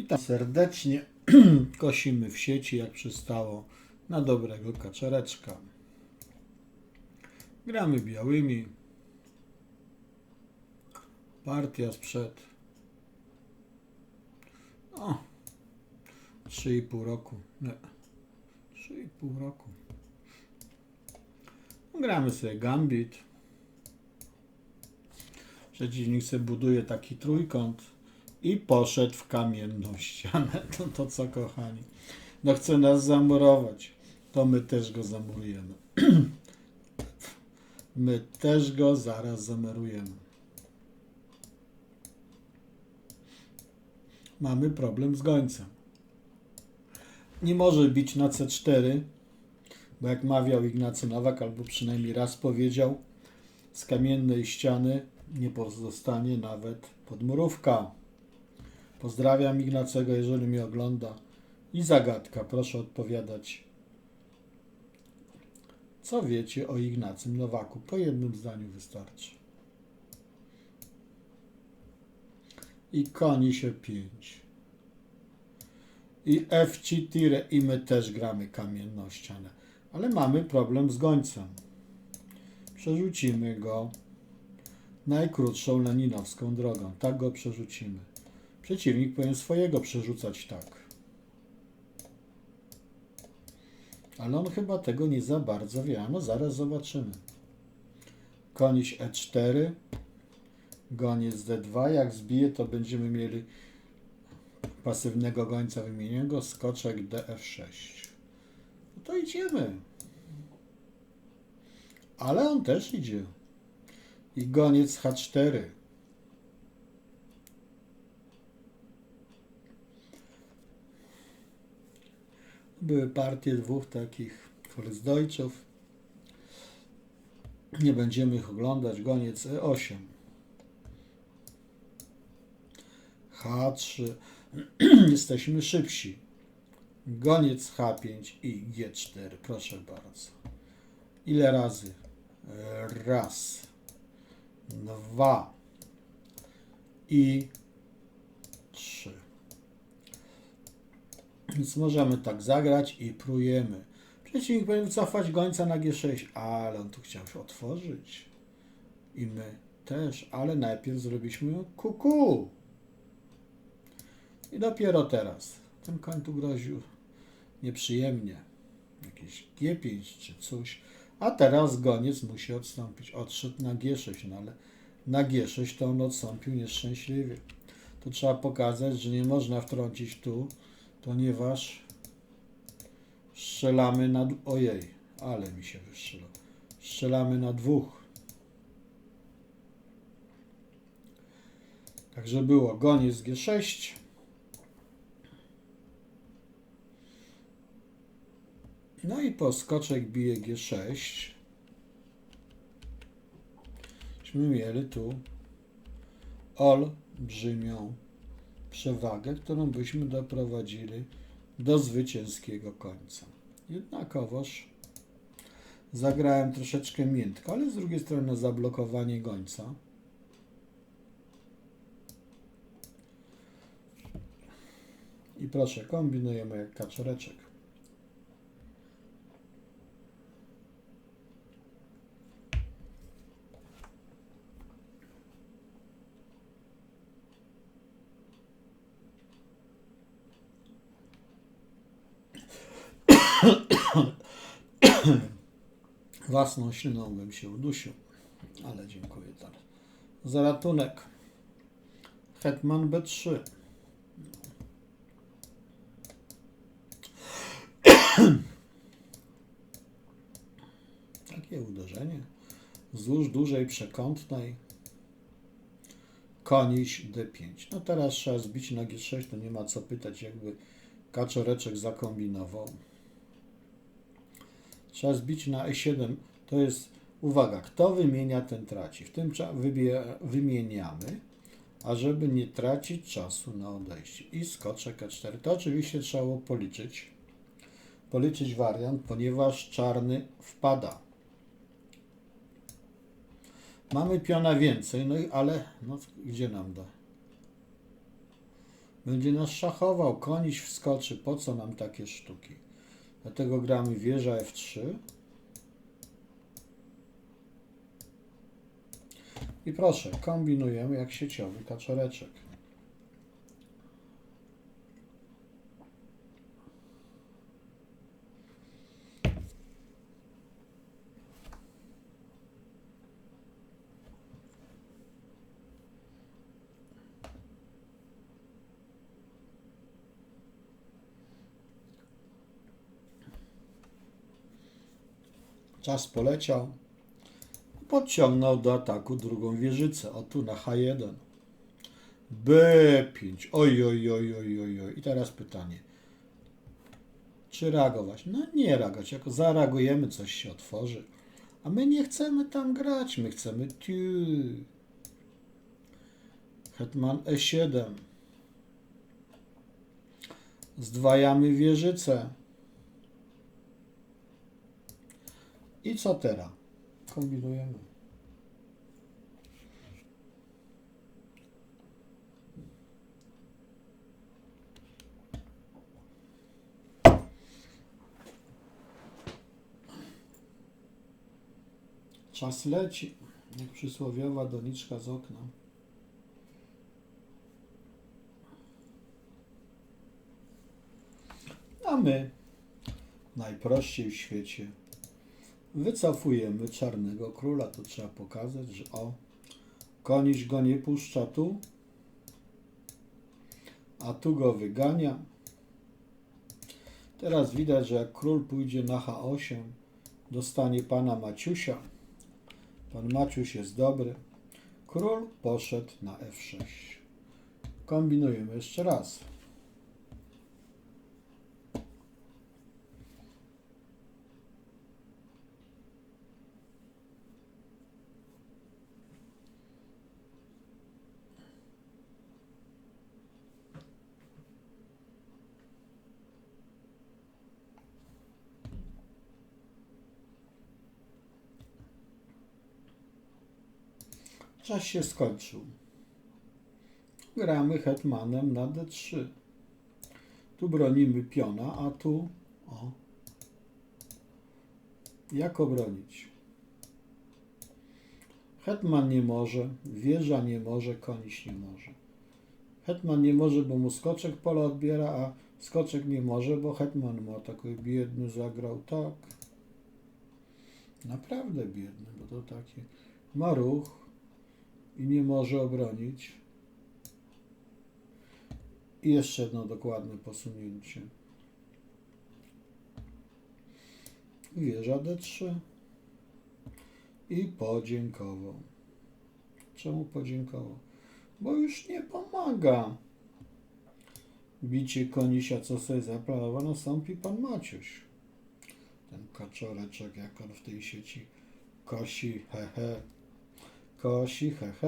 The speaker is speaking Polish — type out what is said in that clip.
Witam serdecznie. Kosimy w sieci, jak przystało, na dobrego kaczereczka. Gramy białymi. Partia sprzed. O, 3,5 roku. Nie, 3,5 roku. Gramy sobie gambit. Przeciwnik sobie buduje taki trójkąt i poszedł w kamienną ścianę. To, to co, kochani? No chce nas zamurować. To my też go zamurujemy. My też go zaraz zamurujemy. Mamy problem z gońcem. Nie może bić na C4, bo jak mawiał Ignacy Nowak, albo przynajmniej raz powiedział, z kamiennej ściany nie pozostanie nawet podmurówka. Pozdrawiam Ignacego, jeżeli mnie ogląda. I zagadka, proszę odpowiadać. Co wiecie o Ignacym Nowaku? Po jednym zdaniu wystarczy. I koni się pięć. I F ci tire i my też gramy kamienną ścianę. Ale mamy problem z gońcem. Przerzucimy go najkrótszą leninowską drogą. Tak go przerzucimy. Przeciwnik powinien swojego przerzucać tak. Ale on chyba tego nie za bardzo wie. No zaraz zobaczymy. Koniś E4. Goniec D2. Jak zbije, to będziemy mieli pasywnego gońca wymienionego. Skoczek DF6. No to idziemy. Ale on też idzie. I goniec H4. Były partie dwóch takich Volksdeutschów. Nie będziemy ich oglądać. Goniec E8. H3. Jesteśmy szybsi. Goniec H5 i G4. Proszę bardzo. Ile razy? Raz. Dwa. I Więc możemy tak zagrać i prójemy. Przeciwnik powinien wycofać gońca na G6, ale on tu chciał się otworzyć. I my też, ale najpierw zrobiliśmy kuku. I dopiero teraz. Ten koń tu groził nieprzyjemnie. Jakieś G5 czy coś. A teraz goniec musi odstąpić. Odszedł na G6, no ale na G6 to on odstąpił nieszczęśliwie. To trzeba pokazać, że nie można wtrącić tu, ponieważ strzelamy na... Ojej, ale mi się wystrzelał. Strzelamy na dwóch. Także było goniec G6. No i poskoczek bije G6. Myśmy mieli tu olbrzymią przewagę, którą byśmy doprowadzili do zwycięskiego końca. Jednakowoż zagrałem troszeczkę miętko, ale z drugiej strony zablokowanie gońca. I proszę, kombinujemy jak kaczoreczek. Własną śliną bym się udusił, ale dziękuję teraz. Za ratunek. Hetman B3. Takie uderzenie wzdłuż dużej przekątnej. Koniś D5. No teraz trzeba zbić na G6, to nie ma co pytać, jakby kaczoreczek zakombinował. Trzeba zbić na E7. To jest, uwaga, kto wymienia, ten traci. W tym wymieniamy, a żeby nie tracić czasu na odejście. I skoczek E4. To oczywiście trzeba było policzyć. Policzyć wariant, ponieważ czarny wpada. Mamy piona więcej, no i ale no, gdzie nam da? Będzie nas szachował, koniś wskoczy. Po co nam takie sztuki? Dlatego gramy wieża F3. I proszę, kombinujemy jak sieciowy kaczoreczek. Czas poleciał. Podciągnął do ataku drugą wieżycę. O tu na H1. B5. Oj, oj, oj, oj, oj, oj. I teraz pytanie. Czy reagować? No nie reagować. Jak zareagujemy, coś się otworzy. A my nie chcemy tam grać. My chcemy tu. Hetman E7. Zdwajamy wieżycę. I co teraz? Kombinujemy. Czas leci, jak przysłowiowa doniczka z okna. A my, najprościej w świecie, wycofujemy czarnego króla. To trzeba pokazać, że o, koniś go nie puszcza tu, a tu go wygania. Teraz widać, że jak król pójdzie na H8, dostanie pana Maciusia. Pan Maciuś jest dobry. Król poszedł na F6. Kombinujemy jeszcze raz. Czas się skończył. Gramy hetmanem na D3. Tu bronimy piona, a tu o. Jak obronić? Hetman nie może, wieża nie może, koniś nie może. Hetman nie może, bo mu skoczek pola odbiera, a skoczek nie może, bo hetman mu atakuje. Biedny zagrał tak. Naprawdę biedny, bo to takie ma ruch i nie może obronić. I jeszcze jedno dokładne posunięcie. Wieża D3. I podziękował. Czemu podziękował? Bo już nie pomaga. Bicie konisia, co sobie zaplanował, nastąpi pan Maciuś. Ten kaczoreczek, jak on w tej sieci kosi, he he. Kosi, he he.